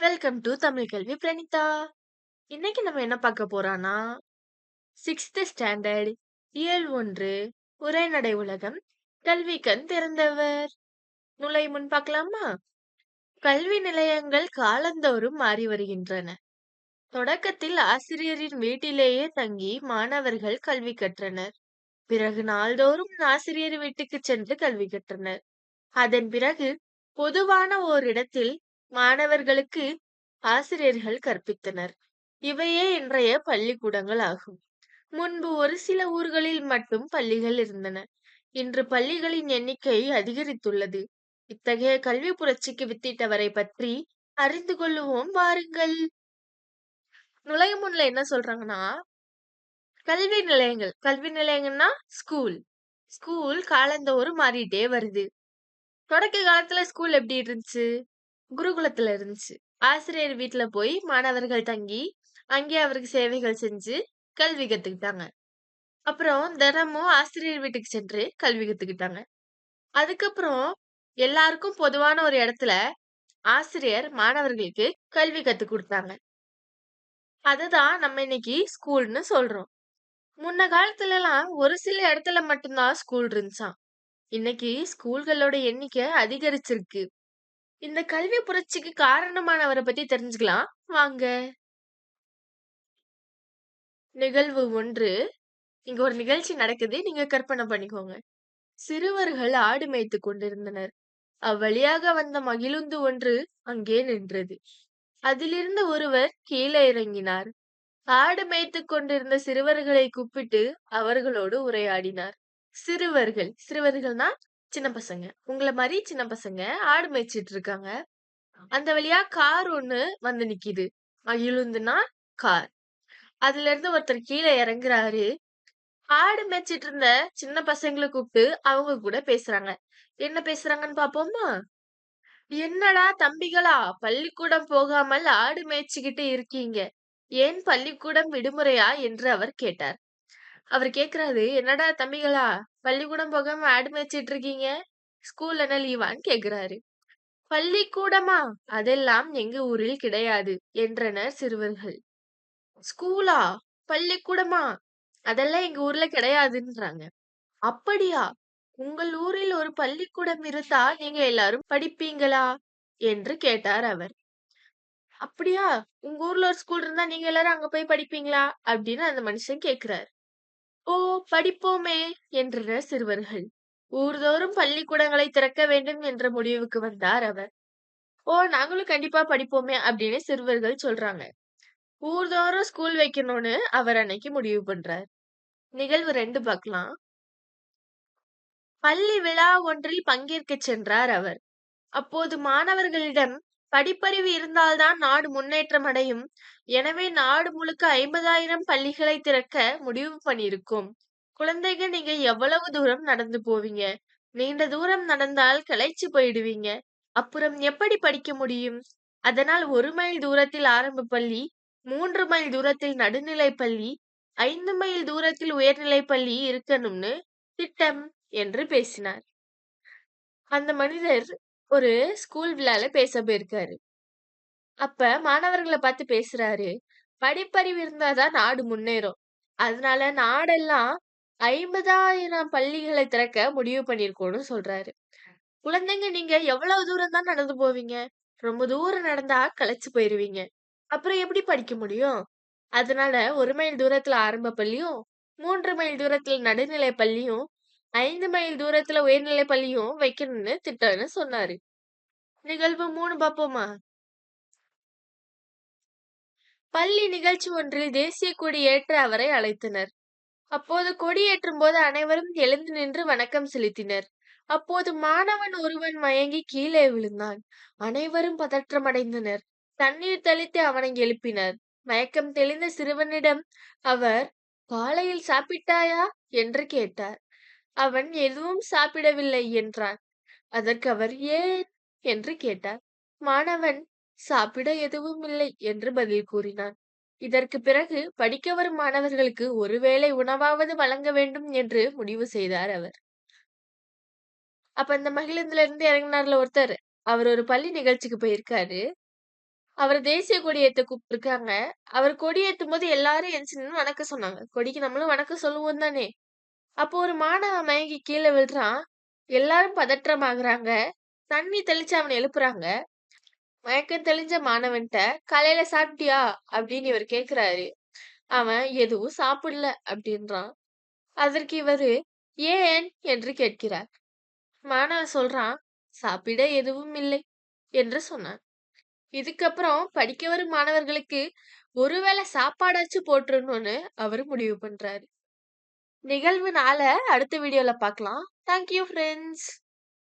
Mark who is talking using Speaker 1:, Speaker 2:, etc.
Speaker 1: Welcome to Tamil கல்வி பிரணிதா. இன்னைக்கு நம்ம என்ன பார்க்க போறோம்னா, சிக்ஸ்த் ஸ்டாண்டர்ட் இயல் ஒன்று உரைநடை உலகம் கல்வி கண் திறந்தவர். நுழை முன் பார்க்கலாமா? கல்வி நிலையங்கள் காலந்தோறும் மாறி வருகின்றன. தொடக்கத்தில் ஆசிரியரின் வீட்டிலேயே தங்கி மாணவர்கள் கல்வி கற்றனர். பிறகு நாள்தோறும் ஆசிரியர் வீட்டுக்கு சென்று கல்வி கற்றனர். அதன் பிறகு பொதுவான ஓரிடத்தில் மாணவர்களுக்கு ஆசிரியர்கள் கற்பித்தனர். இவையே இன்றைய பள்ளிக்கூடங்கள் ஆகும். முன்பு ஒரு சில ஊர்களில் மட்டும் பள்ளிகள் இருந்தன. இன்று பள்ளிகளின் எண்ணிக்கை அதிகரித்துள்ளது. இத்தகைய கல்வி புரட்சிக்கு வித்திட்டவரை பற்றி அறிந்து கொள்ளுவோம் வாருங்கள். நுழையும் முன்ல என்ன சொல்றாங்கன்னா, கல்வி நிலையங்கள் கல்வி நிலையங்கள்னா ஸ்கூல். ஸ்கூல் காலந்தோறும் மாறிட்டே வருது. தொடக்க காலத்துல ஸ்கூல் எப்படி இருந்துச்சு? குருகுலத்துல இருந்துச்சு. ஆசிரியர் வீட்டுல போய் மாணவர்கள் தங்கி, அங்கே அவருக்கு சேவைகள் செஞ்சு கல்வி கத்துக்கிட்டாங்க. அப்புறம் தினமும் ஆசிரியர் வீட்டுக்கு சென்று கல்வி கத்துக்கிட்டாங்க. அதுக்கப்புறம் எல்லாருக்கும் பொதுவான ஒரு இடத்துல ஆசிரியர் மாணவர்களுக்கு கல்வி கத்து கொடுத்தாங்க அதுதான் நம்ம இன்னைக்கு ஸ்கூல்னு சொல்றோம். முன்ன காலத்துலலாம் ஒரு சில இடத்துல மட்டும்தான் ஸ்கூல் இருந்துச்சாம். இன்னைக்கு ஸ்கூல்களோட எண்ணிக்கை அதிகரிச்சிருக்கு. இந்த கல்வி புரட்சிக்கு காரணமானவரை பத்தி தெரிஞ்சுக்கலாம் வாங்க. நிகழ்வு ஒன்று இங்க ஒரு நிகழ்ச்சி நடக்குது. நீங்க கற்பனை பண்ணிக்கோங்க. சிறுவர்கள் ஆடு மேய்த்துக் கொண்டிருந்தனர். அவ்வழியாக வந்த மகிழுந்து ஒன்று அங்கே நின்றது. அதிலிருந்த ஒருவர் கீழே இறங்கினார். ஆடு மேய்த்துக் கொண்டிருந்த சிறுவர்களை கூப்பிட்டு அவர்களோடு உரையாடினார். சிறுவர்கள் சிறுவர்கள்னா சின்ன பசங்க. உங்கள மாரி சின்ன பசங்க ஆடு மேய்ச்சிட்டு இருக்காங்க. அந்த வழியா கார் ஒண்ணு வந்து நிக்குது. மகிழுந்துனா கார். அதுல இருந்து ஒருத்தர் கீழே இறங்குறாரு. ஆடு மேய்ச்சிட்டு இருந்த சின்ன பசங்கள கூப்பிட்டு அவங்க கூட பேசுறாங்க. என்ன பேசுறாங்கன்னு பாப்போமா? என்னடா தம்பிகளா பள்ளிக்கூடம் போகாமல் ஆடு மேய்ச்சிக்கிட்டு இருக்கீங்க. ஏன் பள்ளிக்கூடம் விடுமுறையா என்று அவர் கேட்டார். அவர் கேக்குறாரு என்னடா தம்பிகளா பள்ளிக்கூடம் போகாம ஆடு மேய்ச்சிட்டு இருக்கீங்க. ஸ்கூல் என்ன லீவான்னு கேக்குறாரு. பள்ளிக்கூடமா அதெல்லாம் எங்க ஊரில் கிடையாது என்றனர் சிறுவர்கள். ஸ்கூலா பள்ளிக்கூடமா அதெல்லாம் எங்க ஊர்ல கிடையாதுன்றாங்க. அப்படியா உங்கள் ஊரில் ஒரு பள்ளிக்கூடம் இருந்தா நீங்க எல்லாரும் படிப்பீங்களா என்று கேட்டார் அவர். அப்படியா உங்க ஊர்ல ஒரு ஸ்கூல் இருந்தா நீங்க எல்லாரும் அங்க போய் படிப்பீங்களா அப்படின்னு அந்த மனுஷன் கேக்குறாரு. ஓ படிப்போமே என்றனர் சிறுவர்கள். ஊர்தோறும் பள்ளிக்கூடங்களை திறக்க வேண்டும் என்ற முடிவுக்கு வந்தார் அவர். ஓ நாங்களும் கண்டிப்பா படிப்போமே அப்படின்னு சிறுவர்கள் சொல்றாங்க. ஊர்தோறும் ஸ்கூல் வைக்கணும்னு அவர் அன்னைக்கு முடிவு பண்றார். நிகழ்வு ரெண்டு பார்க்கலாம். பள்ளி விழா ஒன்றில் பங்கேற்க சென்றார் அவர். அப்போது மாணவர்களிடம் படிப்பறிவு இருந்தால்தான் நாடு முன்னேற்றம் அடையும். எனவே நாடு முழுக்க 50,000 பள்ளிகளை திறக்க முடிவு பண்ணியிருக்கோம். குழந்தைங்க நீங்க எவ்வளவு தூரம் நடந்து போவீங்க? நீண்ட தூரம் நடந்தால் களைச்சு போயிடுவீங்க. அப்புறம் எப்படி படிக்க முடியும்? அதனால் ஒரு மைல் தூரத்தில் ஆரம்ப பள்ளி, மூன்று மைல் தூரத்தில் நடுநிலை பள்ளி, ஐந்து மைல் தூரத்தில் உயர்நிலை பள்ளி இருக்கணும்னு திட்டம் என்று பேசினார். அந்த மனிதர் ஒரு ஸ்கூல் விழால பேச போயிருக்காரு. அப்ப மாணவர்களை பார்த்து பேசுறாரு. படிப்பறிவு இருந்தாதான் நாடு முன்னேறும். அதனால நாடெல்லாம் 50,000 பள்ளிகளை திறக்க முடிவு பண்ணியிருக்கோம்னு சொல்றாரு. குழந்தைங்க நீங்க எவ்வளவு தூரம் தான் நடந்து போவீங்க? ரொம்ப தூரம் நடந்தா களைச்சு போயிருவீங்க. அப்புறம் எப்படி படிக்க முடியும்? அதனால ஒரு மைல் தூரத்துல ஆரம்ப பள்ளியும், மூன்று மைல் தூரத்துல நடுநிலை பள்ளியும், ஐந்து மைல் தூரத்துல உயர்நிலை பள்ளியும் வைக்கணும்னு திட்டம்னு சொன்னாரு. நிகழ்வு மூணு பார்ப்போமா? பள்ளி நிகழ்ச்சி ஒன்றில் தேசிய கொடி ஏற்ற அவரை அழைத்தனர். அப்போது கொடியேற்றும் போது அனைவரும் எழுந்து நின்று வணக்கம் செலுத்தினர். அப்போது மாணவன் ஒருவன் மயங்கி கீழே விழுந்தான். அனைவரும் பதற்றமடைந்தனர். தண்ணீர் தெளித்து அவனை எழுப்பினர். மயக்கம் தெளிந்த சிறுவனிடம் அவர் காலையில் சாப்பிட்டாயா என்று கேட்டார். அவன் எதுவும் சாப்பிடவில்லை என்றான். அதற்கு அவர் ஏன் என்று கேட்டார். மாணவன் சாப்பிட எதுவும் இல்லை என்று பதில் கூறினான். இதற்கு பிறகு படிக்க வரும் மாணவர்களுக்கு ஒருவேளை உணவாவது வழங்க வேண்டும் என்று முடிவு செய்தார் அவர். அப்ப இந்த மகிழந்துல இருந்து இறங்குனார்ல ஒருத்தர் அவர் ஒரு பள்ளி நிகழ்ச்சிக்கு போயிருக்காரு. அவர் தேசிய கொடியேற்ற கூப்பிட்டுருக்காங்க அவர் கொடி ஏத்தும்போது எல்லாரும் எந்திச்சு வணக்கம் சொன்னாங்க. கொடிக்கு நம்மளும் வணக்கம் சொல்லுவோம் தானே! அப்போ ஒரு மாணவன் மயங்கி கீழே விழுறான். எல்லாரும் பதற்றமாகறாங்க தண்ணி தெளிச்சு அவனை எழுப்புறாங்க. மயக்கம் தெளிஞ்ச மாணவன்ட்ட, "காலையில சாப்பிட்டியா?" அப்படின்னு இவர் கேட்கிறாரு. அவன், "எதுவும் சாப்பிடல" அப்படின்றான். அதற்கு இவரு, "ஏன்?" என்று கேட்கிறார். மாணவன் சொல்றான், "சாப்பிட எதுவும் இல்லை" என்று சொன்னான். இதுக்கப்புறம் படிக்க வரும் மாணவர்களுக்கு ஒருவேளை சாப்பாடாச்சும் போட்டுறணும்னு அவரு முடிவு பண்றாரு. நிகழ்வுனால அடுத்த வீடியோல பார்க்கலாம். Thank you